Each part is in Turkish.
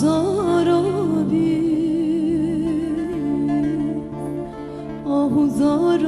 Zar abi Ah zar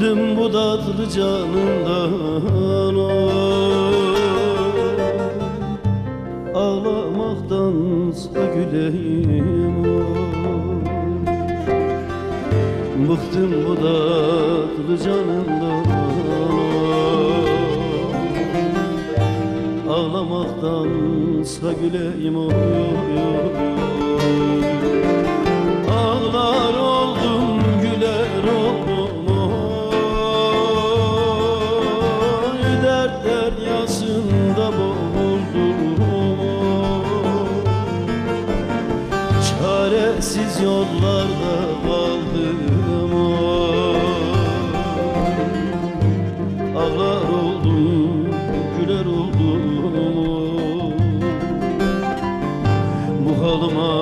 Bıktım bu tatlı canından Ağlamaktan güleyim oy Bıktım bu tatlı canından Ağlamaktan güleyim oy, oy. Bu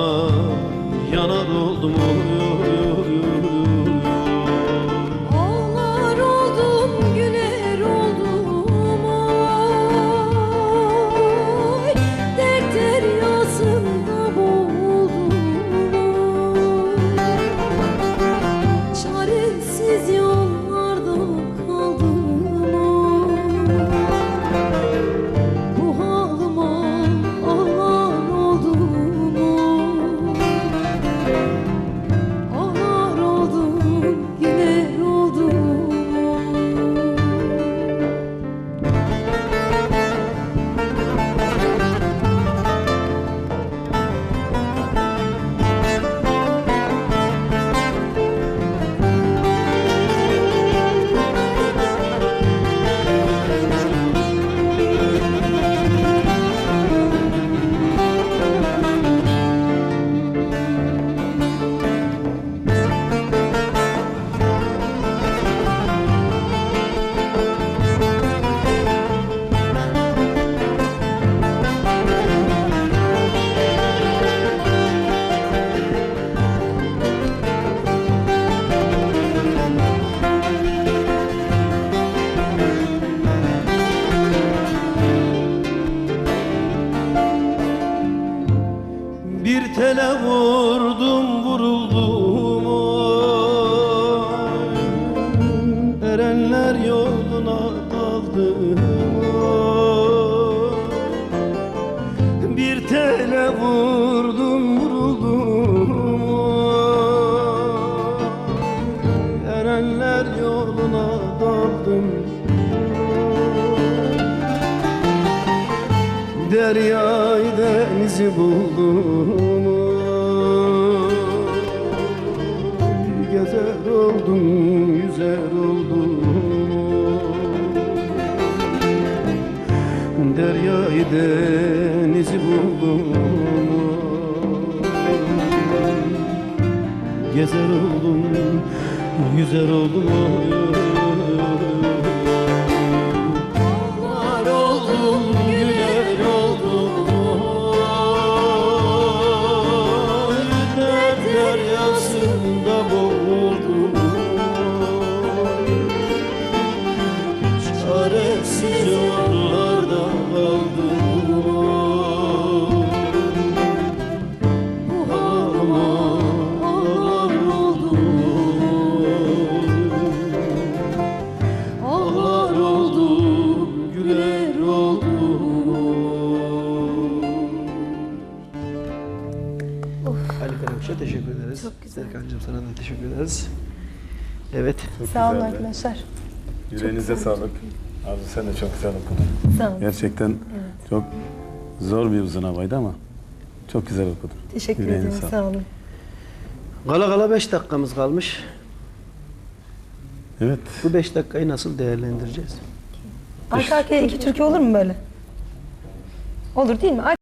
Deryayı denizi buldum Gezer oldum, yüzer oldum. Deryayı denizi buldum Gezer oldum, yüzer oldum deryasında boğuldum Evet. Sağ olun güzeldi. arkadaşlar. Yüreğinize sağlık. Arzu sen de çok güzel okudun. Sağ olun. Gerçekten çok zor bir uzun havaydı ama çok güzel okudun. Teşekkür Yüreğine ederim. sağlık. Sağ olun. Kala kala 5 dakikamız kalmış. Evet. Bu 5 dakikayı nasıl değerlendireceğiz? Arka arkaya iki türkü olur mu böyle? Olur değil mi?